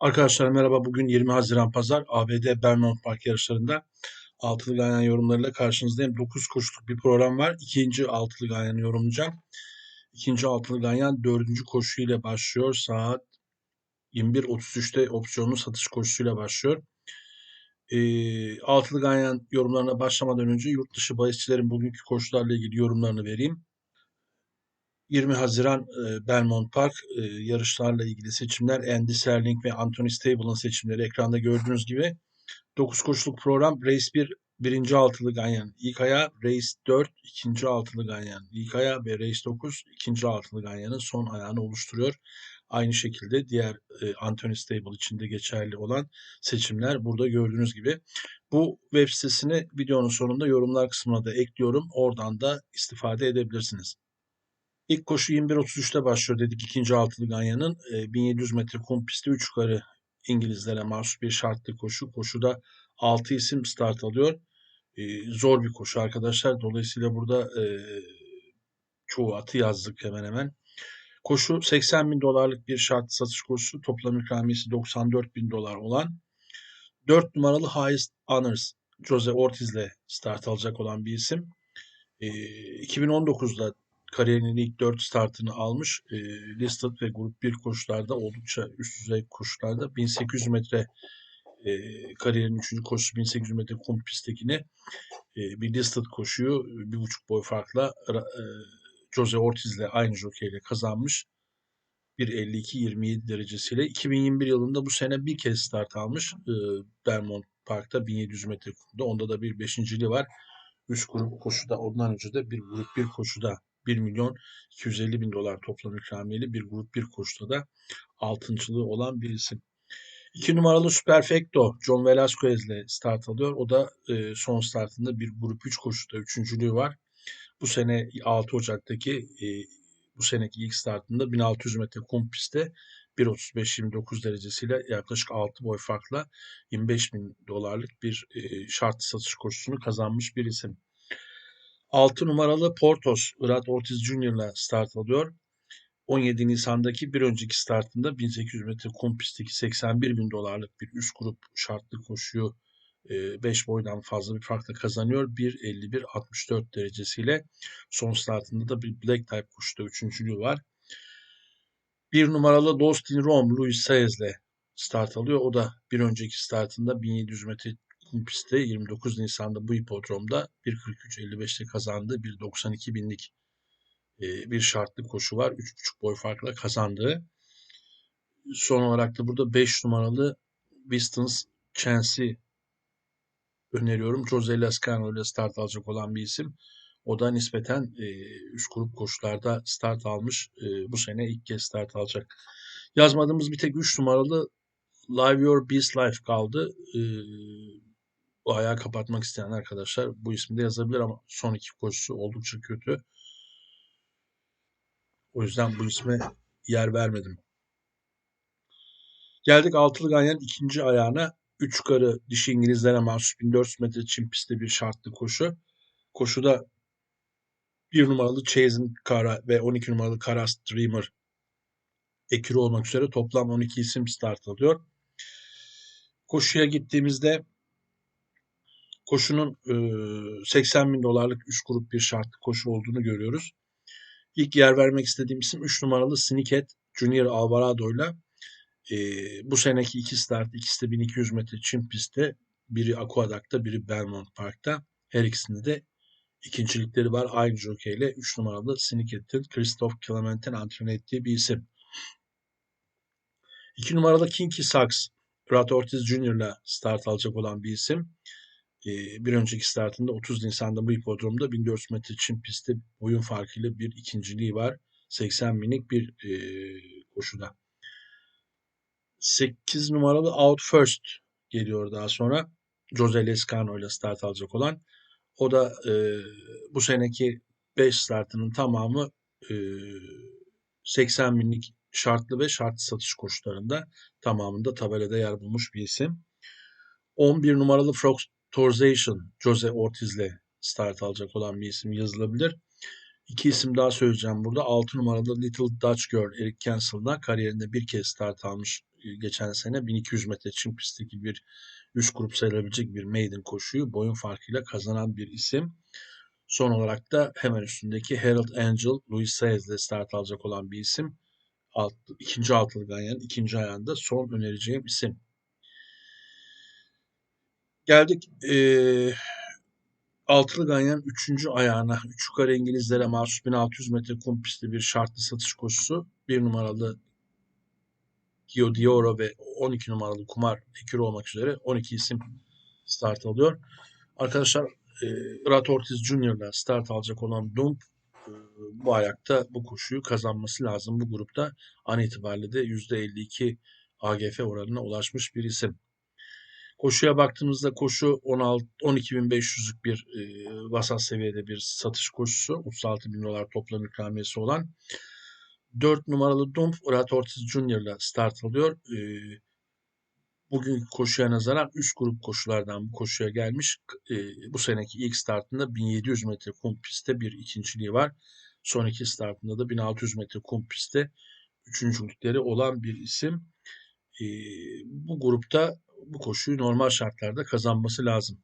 Arkadaşlar merhaba. Bugün 20 Haziran Pazar ABD Belmont Park yarışlarında altılı ganyan yorumlarıyla karşınızdayım. 9 koşuluk bir program var. İkinci altılı ganyanı yorumlayacağım. İkinci altılı ganyan dördüncü koşu ile başlıyor. Saat 21.33'te opsiyonlu satış koşusuyla başlıyor. E, altılı ganyan yorumlarına başlamadan önce yurt dışı bahisçilerin bugünkü koşularla ilgili yorumlarını vereyim. 20 Haziran e, Belmont Park e, yarışlarla ilgili seçimler Andy Serling ve Anthony Stable'ın seçimleri ekranda gördüğünüz gibi 9 koşuluk program Race 1 birinci altılı ganyan ilk aya, Race 4 ikinci altılı ganyan ilk aya ve Race 9 ikinci altılı ganyanın son ayağını oluşturuyor. Aynı şekilde diğer e, Anthony Stable için de geçerli olan seçimler burada gördüğünüz gibi. Bu web sitesini videonun sonunda yorumlar kısmına da ekliyorum. Oradan da istifade edebilirsiniz. İlk koşu 21.33'te başlıyor dedik ikinci altılı ganyanın. E, 1700 metre kum pisti 3 yukarı İngilizlere mahsus bir şartlı koşu. Koşuda 6 isim start alıyor. E, zor bir koşu arkadaşlar. Dolayısıyla burada e, çoğu atı yazdık hemen hemen. Koşu 80 bin dolarlık bir şart satış koşusu. Toplam ikramiyesi 94 bin dolar olan 4 numaralı Highest Honors Jose Ortiz'le start alacak olan bir isim. E, 2019'da kariyerinin ilk 4 startını almış. E, listed ve grup 1 koşularda oldukça üst düzey koşularda 1800 metre e, kariyerin 3. koşusu 1800 metre kum pisttekini e, bir listed koşuyu bir buçuk boy farkla e, Jose Ortiz'le aynı jokeyle kazanmış. 1.52-27 derecesiyle. 2021 yılında bu sene bir kez start almış. E, Belmont Park'ta 1700 metre kumda. Onda da bir beşinciliği var. 3 grup koşuda ondan önce de bir grup bir koşuda 1 milyon 250 bin dolar toplam ikramiyeli bir grup bir koşuda da altıncılığı olan bir isim. 2 numaralı Superfecto John Velasquez ile start alıyor. O da e, son startında bir grup 3 koşuda üçüncülüğü var. Bu sene 6 Ocak'taki e, bu seneki ilk startında 1600 metre kum pistte 1.35-29 derecesiyle yaklaşık 6 boy farkla 25 bin dolarlık bir e, şart satış koşusunu kazanmış bir isim. 6 numaralı Portos, Irat Ortiz ile start alıyor. 17 Nisan'daki bir önceki startında 1800 metre kum pistteki 81 bin dolarlık bir üst grup şartlı koşuyu 5 boydan fazla bir farkla kazanıyor. 1.51-64 derecesiyle son startında da bir Black Type koşuda üçüncülüğü var. Bir numaralı Lost in Rome Luis Saez ile start alıyor. O da bir önceki startında 1700 metre kum pistte 29 Nisan'da bu hipodromda 1.43.55'te kazandığı 1.92 binlik bir şartlı koşu var. 3.5 boy farkla kazandığı. Son olarak da burada 5 numaralı Distance Chance'i öneriyorum. Jose Lascano ile start alacak olan bir isim. O da nispeten e, üst grup koşularda start almış. E, bu sene ilk kez start alacak. Yazmadığımız bir tek 3 numaralı Live Your Beast Life kaldı. E, bu ayağı kapatmak isteyen arkadaşlar bu ismi de yazabilir ama son iki koşusu oldukça kötü. O yüzden bu isme yer vermedim. Geldik altılı ganyan ikinci ayağına. Üç yukarı dişi İngilizlere mahsus 1400 metre çim pistte bir şartlı koşu. Koşuda bir numaralı Chasen Kara ve 12 numaralı Kara Streamer ekürü olmak üzere toplam 12 isim start alıyor. Koşuya gittiğimizde koşunun 80 bin dolarlık üst grup bir şartlı koşu olduğunu görüyoruz. İlk yer vermek istediğim isim 3 numaralı Snicket Junior Alvarado ile bu seneki iki start ikisi de 1200 metre çim pistte biri Aquadac'ta biri Belmont Park'ta her ikisinde de ikincilikleri var aynı jockey ile 3 numaralı Snicket'in Christoph Clement'in antrenör ettiği bir isim. 2 numaralı Kinky Sachs Brad Ortiz Jr. ile start alacak olan bir isim bir önceki startında 30 Nisan'da bu hipodromda 1400 metre çim pistte boyun farkıyla bir ikinciliği var. 80 minik bir e, koşuda. 8 numaralı Out First geliyor daha sonra. Jose Lescano ile start alacak olan. O da e, bu seneki 5 startının tamamı e, 80 binlik şartlı ve şartlı satış koşularında tamamında tabelada yer bulmuş bir isim. 11 numaralı Frogs Torzation Jose Ortiz'le start alacak olan bir isim yazılabilir. İki isim daha söyleyeceğim burada. 6 numaralı Little Dutch Girl Eric Cancel'da kariyerinde bir kez start almış e, geçen sene 1200 metre çim pistteki bir üst grup sayılabilecek bir maiden koşuyu boyun farkıyla kazanan bir isim. Son olarak da hemen üstündeki Harold Angel, Louis Sayes ile start alacak olan bir isim. Alt, ikinci altılı ganyanın ikinci ayağında son önereceğim isim. Geldik ee, altılı ganyanın üçüncü ayağına. Üç yukarı İngilizlere mahsus 1600 metre kum pisti bir şartlı satış koşusu. Bir numaralı Gio Dioro ve 12 numaralı Kumar Ekür olmak üzere 12 isim start alıyor. Arkadaşlar e, Rat Ortiz Junior'la start alacak olan Dump e, bu ayakta bu koşuyu kazanması lazım. Bu grupta an itibariyle de %52 AGF oranına ulaşmış bir isim. Koşuya baktığımızda koşu 16 12.500'lük bir e, vasat seviyede bir satış koşusu. 36 bin dolar toplam ikramiyesi olan. 4 numaralı Dump Rat Ortiz Junior'la start alıyor. E, bugünkü koşuya nazaran üst grup koşulardan bu koşuya gelmiş. E, bu seneki ilk startında 1700 metre kum pistte bir ikinciliği var. Son iki startında da 1600 metre kum pistte üçüncülükleri olan bir isim. E, bu grupta bu koşuyu normal şartlarda kazanması lazım.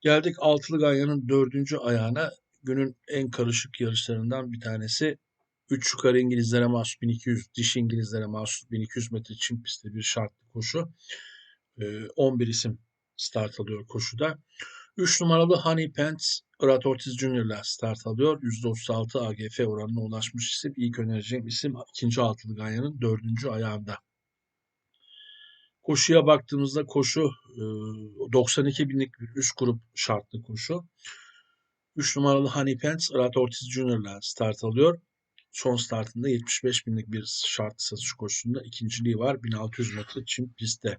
Geldik altılı ganyanın dördüncü ayağına. Günün en karışık yarışlarından bir tanesi. 3 yukarı İngilizlere mahsus 1200, diş İngilizlere mahsus 1200 metre çim pistte bir şartlı koşu. 11 ee, isim start alıyor koşuda. 3 numaralı Honey Pants Irat Ortiz Junior ile start alıyor. %36 AGF oranına ulaşmış isim. İlk önereceğim isim ikinci altılı ganyanın dördüncü ayağında. Koşuya baktığımızda koşu 92 binlik bir üst grup şartlı koşu. 3 numaralı Honey Pants Irat Ortiz Junior ile start alıyor. Son startında 75 binlik bir şart satış koşusunda ikinciliği var. 1600 metre çim pistte.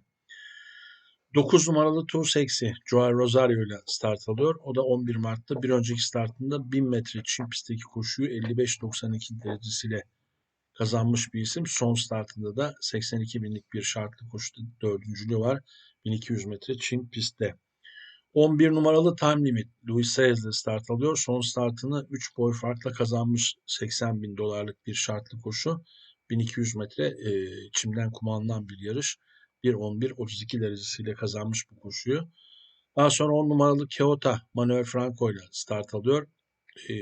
9 numaralı Tour Sexy Joao Rosario ile start alıyor. O da 11 Mart'ta bir önceki startında 1000 metre çim pistteki koşuyu 55-92 derecesiyle kazanmış bir isim. Son startında da 82 binlik bir şartlı koşuda dördüncülüğü var. 1200 metre çim pistte. 11 numaralı Time Limit Louis Sayes ile start alıyor. Son startını 3 boy farkla kazanmış 80 bin dolarlık bir şartlı koşu. 1200 metre e, çimden kumandan bir yarış. 1.11.32 derecesiyle kazanmış bu koşuyu. Daha sonra 10 numaralı Kyoto Manuel Franco ile start alıyor. E,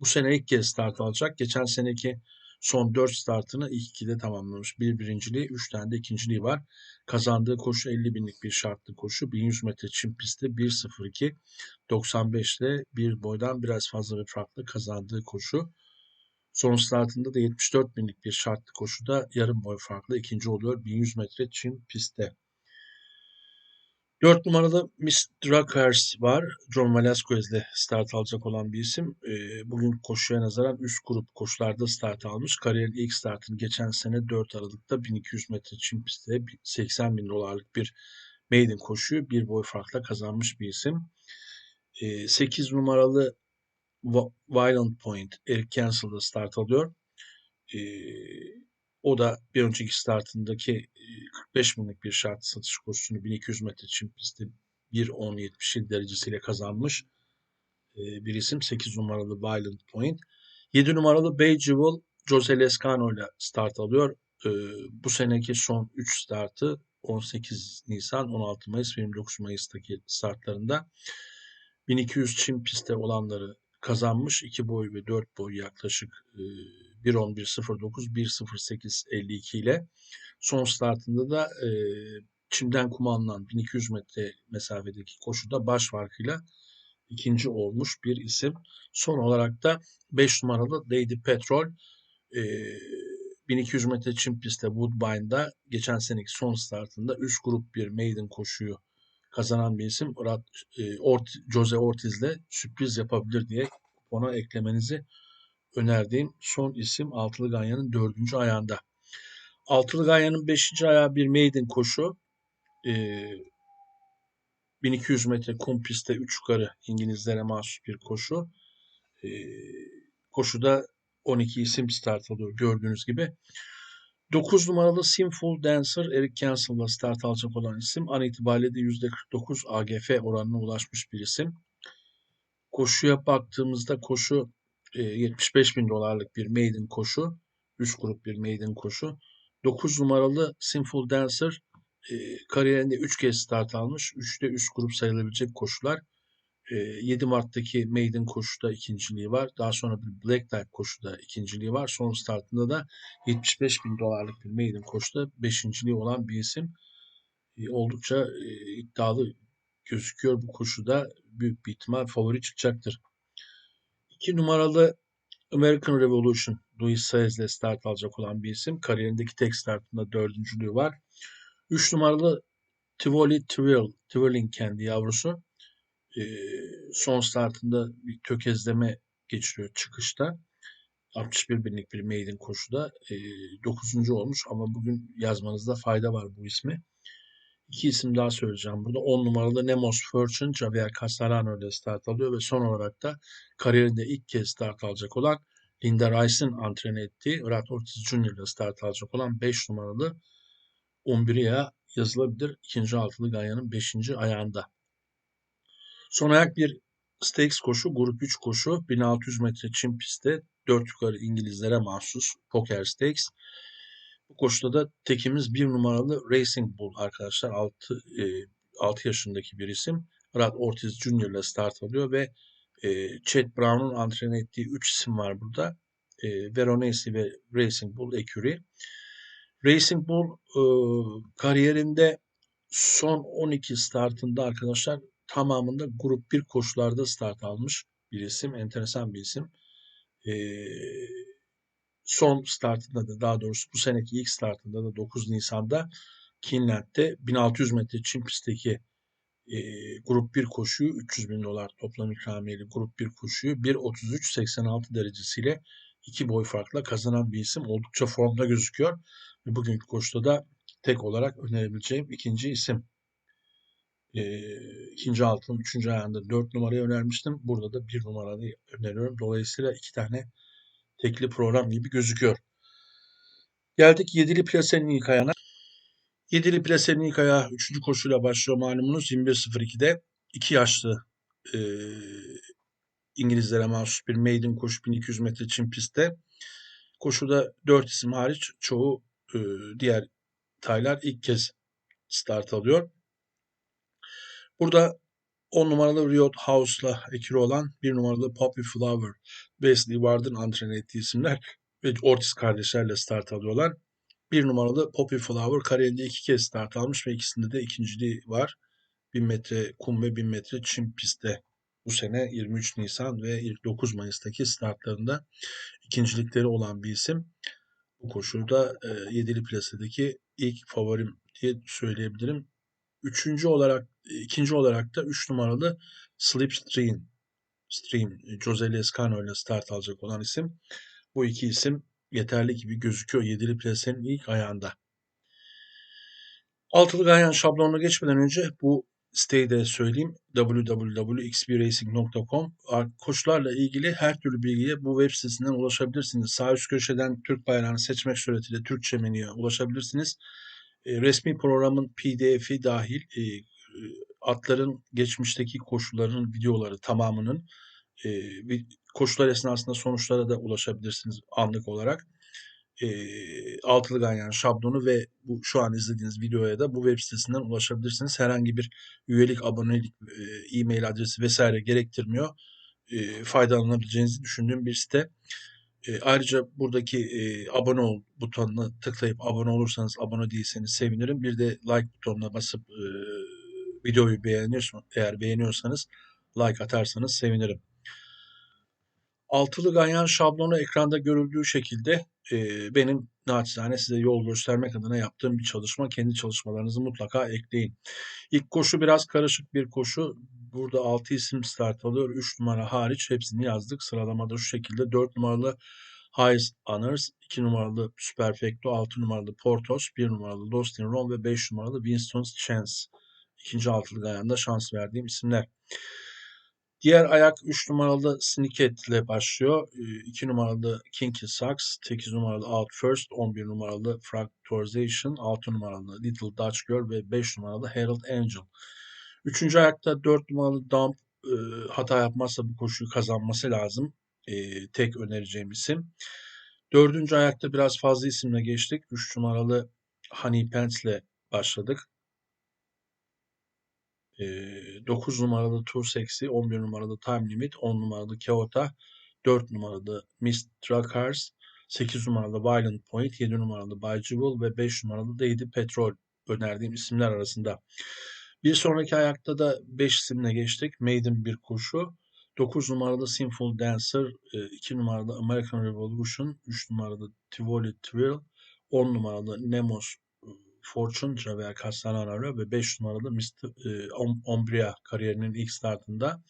bu sene ilk kez start alacak. Geçen seneki Son 4 startını ilk ikide tamamlamış. Bir birinciliği, 3 tane de ikinciliği var. Kazandığı koşu 50 binlik bir şartlı koşu. 1100 metre çim pistte 1.02 95 ile bir boydan biraz fazla bir farklı kazandığı koşu. Son startında da 74 binlik bir şartlı koşuda yarım boy farklı ikinci oluyor 1100 metre çim pistte. 4 numaralı Miss Drakers var. John Velasquez ile start alacak olan bir isim. Bugün koşuya nazaran üst grup koşularda start almış. Kariyerin ilk startını geçen sene 4 Aralık'ta 1200 metre çim pistte 80 bin dolarlık bir maiden koşuyu bir boy farkla kazanmış bir isim. 8 numaralı Violent Point Eric Cancel'da start alıyor. O da bir önceki startındaki 45 binlik bir şart satış koşusunu 1200 metre çim pisti 1.10.77 derecesiyle kazanmış bir isim. 8 numaralı Violent Point. 7 numaralı Bay Jewel Jose Lescano ile start alıyor. Bu seneki son 3 startı 18 Nisan, 16 Mayıs 29 Mayıs'taki startlarında 1200 çim pistte olanları kazanmış. 2 boy ve 4 boy yaklaşık 1.11.09, 1.08.52 ile son startında da e, çimden kuma alınan 1200 metre mesafedeki koşuda baş farkıyla ikinci olmuş bir isim. Son olarak da 5 numaralı Lady Petrol e, 1200 metre çim pistte Woodbine'da geçen seneki son startında üst grup bir maiden koşuyu kazanan bir isim. E, Ort, Jose Ortiz'le sürpriz yapabilir diye ona eklemenizi önerdiğim son isim Altılı Ganyan'ın dördüncü ayağında. Altılı Ganyan'ın beşinci ayağı bir maiden koşu. Ee, 1200 metre kum pistte 3 yukarı İngilizlere mahsus bir koşu. Ee, koşuda 12 isim start alıyor gördüğünüz gibi. 9 numaralı Sinful Dancer Eric Cancel'la start alacak olan isim an itibariyle de %49 AGF oranına ulaşmış bir isim. Koşuya baktığımızda koşu e, 75 bin dolarlık bir maiden koşu. 3 grup bir maiden koşu. 9 numaralı Sinful Dancer e, kariyerinde 3 kez start almış. 3'te 3 grup sayılabilecek koşular. E, 7 Mart'taki maiden koşuda ikinciliği var. Daha sonra bir Black Type koşuda ikinciliği var. Son startında da 75 bin dolarlık bir maiden koşuda beşinciliği olan bir isim. E, oldukça e, iddialı gözüküyor bu koşuda. Büyük bir ihtimal favori çıkacaktır. 2 numaralı American Revolution Luis Saez ile start alacak olan bir isim. Kariyerindeki tek startında dördüncülüğü var. 3 numaralı Tivoli Twirl, Twirling kendi yavrusu. E, son startında bir tökezleme geçiriyor çıkışta. 61 binlik bir maiden koşuda e, 9. olmuş ama bugün yazmanızda fayda var bu ismi. İki isim daha söyleyeceğim burada. 10 numaralı Nemos Fortune Javier Casarano ile start alıyor ve son olarak da kariyerinde ilk kez start alacak olan Linda Rice'ın antren ettiği Brad Ortiz Jr. ile start alacak olan 5 numaralı Umbria'ya yazılabilir. ikinci altılı Ganya'nın 5. ayağında. Son ayak bir Stakes koşu, grup 3 koşu, 1600 metre çim pistte 4 yukarı İngilizlere mahsus Poker Stakes. Bu koşuda da tekimiz bir numaralı Racing Bull arkadaşlar. 6, e, 6 yaşındaki bir isim. Brad Ortiz Jr. ile start alıyor ve e, Chet Brown'un antren ettiği 3 isim var burada. E, Veronesi ve Racing Bull Ecury. Racing Bull e, kariyerinde son 12 startında arkadaşlar tamamında grup 1 koşularda start almış bir isim. Enteresan bir isim. E, son startında da daha doğrusu bu seneki ilk startında da 9 Nisan'da Kinland'de 1600 metre çim pistteki e, grup 1 koşuyu 300 bin dolar toplam ikramiyeli grup 1 koşuyu 1.33.86 derecesiyle iki boy farkla kazanan bir isim oldukça formda gözüküyor. Ve bugünkü koşuda da tek olarak önerebileceğim ikinci isim. E, ikinci altın, üçüncü ayağında dört numarayı önermiştim. Burada da bir numarayı öneriyorum. Dolayısıyla iki tane tekli program gibi gözüküyor. Geldik yedili plasenin ilk ayağına. Yedili plasenin ilk ayağı üçüncü koşuyla başlıyor malumunuz 21.02'de. iki yaşlı e, İngilizlere mahsus bir maiden koşu 1200 metre çim pistte. Koşuda dört isim hariç çoğu e, diğer taylar ilk kez start alıyor. Burada 10 numaralı Riot House'la ekili olan 1 numaralı Poppy Flower, Wesley Ward'ın antren ettiği isimler ve Ortiz kardeşlerle start alıyorlar. 1 numaralı Poppy Flower kariyerinde iki kez start almış ve ikisinde de ikinciliği var. 1000 metre kum ve 1000 metre çim pistte bu sene 23 Nisan ve 9 Mayıs'taki startlarında ikincilikleri olan bir isim. Bu koşulda e, yedili plasedeki ilk favorim diye söyleyebilirim. Üçüncü olarak, ikinci olarak da 3 numaralı Slipstream, Stream, Jose Lescano ile start alacak olan isim. Bu iki isim yeterli gibi gözüküyor yedili plasenin ilk ayağında. Altılı ganyan şablonuna geçmeden önce bu siteyi de söyleyeyim. www.xbracing.com Koşularla ilgili her türlü bilgiye bu web sitesinden ulaşabilirsiniz. Sağ üst köşeden Türk bayrağını seçmek suretiyle Türkçe menüye ulaşabilirsiniz. E, resmi programın pdf'i dahil e, atların geçmişteki koşulların videoları tamamının e, koşular esnasında sonuçlara da ulaşabilirsiniz anlık olarak e, altılı ganyan şablonu ve bu şu an izlediğiniz videoya da bu web sitesinden ulaşabilirsiniz. Herhangi bir üyelik, abonelik, e, e-mail adresi vesaire gerektirmiyor. E, faydalanabileceğinizi düşündüğüm bir site. E, ayrıca buradaki e, abone ol butonuna tıklayıp abone olursanız, abone değilseniz sevinirim. Bir de like butonuna basıp e, videoyu beğeniyorsanız, eğer beğeniyorsanız like atarsanız sevinirim. Altılı ganyan şablonu ekranda görüldüğü şekilde e, benim naçizane size yol göstermek adına yaptığım bir çalışma. Kendi çalışmalarınızı mutlaka ekleyin. İlk koşu biraz karışık bir koşu. Burada 6 isim start alıyor. 3 numara hariç hepsini yazdık. Sıralamada şu şekilde 4 numaralı Highest Honors, 2 numaralı Superfecto, 6 numaralı Portos, 1 numaralı Lost in Rome ve 5 numaralı Winston's Chance. İkinci altılı ayağında şans verdiğim isimler. Diğer ayak 3 numaralı Snicket ile başlıyor. 2 numaralı Kinky Socks, 8 numaralı Out First, 11 numaralı Fractorization, 6 numaralı Little Dutch Girl ve 5 numaralı Herald Angel. Üçüncü ayakta 4 numaralı Dump e, hata yapmazsa bu koşuyu kazanması lazım. E, tek önereceğim isim. Dördüncü ayakta biraz fazla isimle geçtik. Üç numaralı Honey Pence'le başladık. E, 9 numaralı Tour Sexy, 11 numaralı Time Limit, 10 numaralı Kyoto, 4 numaralı Miss Drakars, 8 numaralı Violent Point, 7 numaralı Jewel ve 5 numaralı Lady Petrol önerdiğim isimler arasında. Bir sonraki ayakta da 5 isimle geçtik. Maiden bir koşu. 9 numaralı Sinful Dancer, 2 numaralı American Revolution, 3 numaralı Tivoli Thrill, 10 numaralı Nemos Fortune Javier Castellano ve 5 numaralı Mr. E, Ombria kariyerinin ilk startında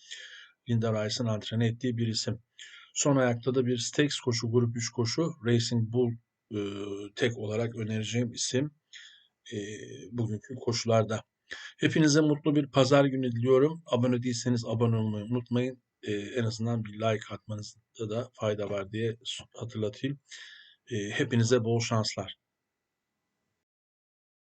Linda Rice'ın antrene ettiği bir isim. Son ayakta da bir Stakes koşu, Grup 3 koşu, Racing Bull e, tek olarak önereceğim isim e, bugünkü koşularda. Hepinize mutlu bir pazar günü diliyorum. Abone değilseniz abone olmayı unutmayın. En azından bir like atmanızda da fayda var diye hatırlatayım. E, hepinize bol şanslar.